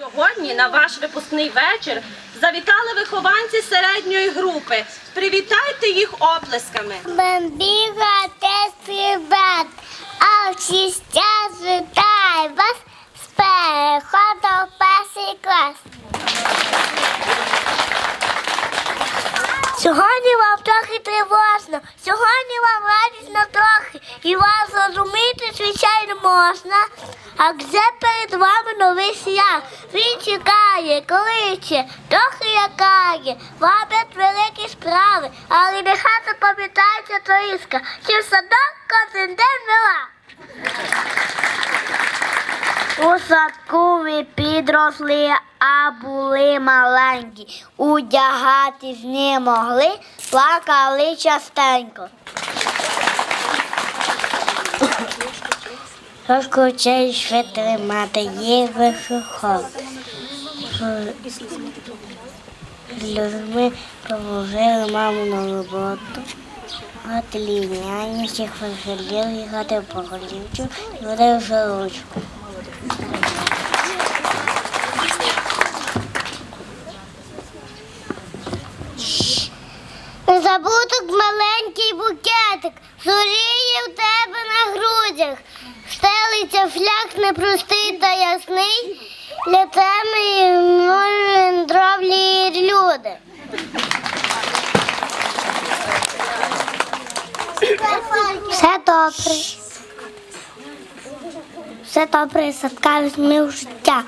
Сьогодні на ваш випускний вечір завітали вихованці середньої групи. Привітайте їх оплесками. Бомбіга тестибет, а час вітає вас з переходом перший клас. Сьогодні вам трохи тривожно, сьогодні вам радісно трохи, і вас зрозуміти, звичайно, можна. А вже перед вами новий шлях. Він чекає, кличе, трохи лякає, вабять великі справи, але нехай запам'ятається троїска, в садок кожен день вела. У садку ви підросли, а були маленькі. Удягатись не могли, плакали частенько. Розкручай швидко мати є вишуход. Людьми положили маму на роботу. Гати ліняні, всіх веселили, гати поголівчу, і води в ручку. Забуток маленький букетик, зоріє в тебе на грудях. Стелиться фляг непростий та ясний, для темної може люди. Все добре. Все добре, садка візьми в життя.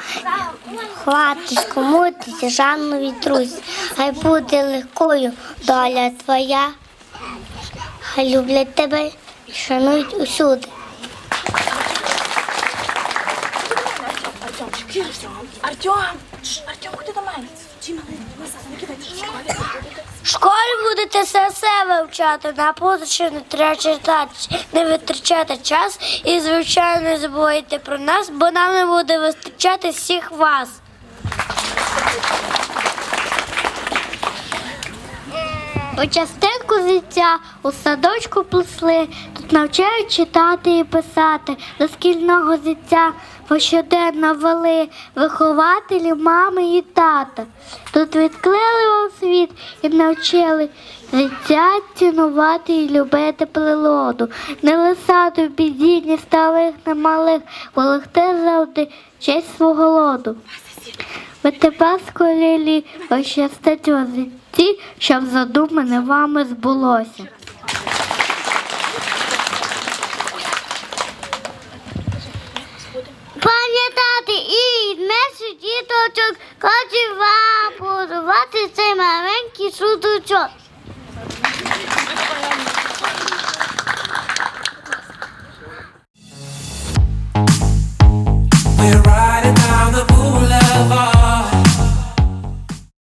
Хватись, комутися, жанну вітрусь. Хай буде легкою доля твоя. Хай люблять тебе і шанують усюди. Артем! Артем, куди до мене? В школі будете все все вивчати, на позичі не треба читати, не витрачати час і, звичайно, не забувайте про нас, бо нам не буде вистачати всіх вас. По частинку зіття у садочку плесли, тут навчають читати і писати. До шкільного зіття пощоденно вели вихователі, мами і тата. Тут відклили вам світ і навчили зіття цінувати і любити природу. Не лисати в біді, ні старих, ні малих, вологти завжди честь свого роду. Тепер скорілі ощастить у житті, щоб задумане вами збулося. Пам'ятати і наші діточок, хоче вам подарувати цей маленький судочок.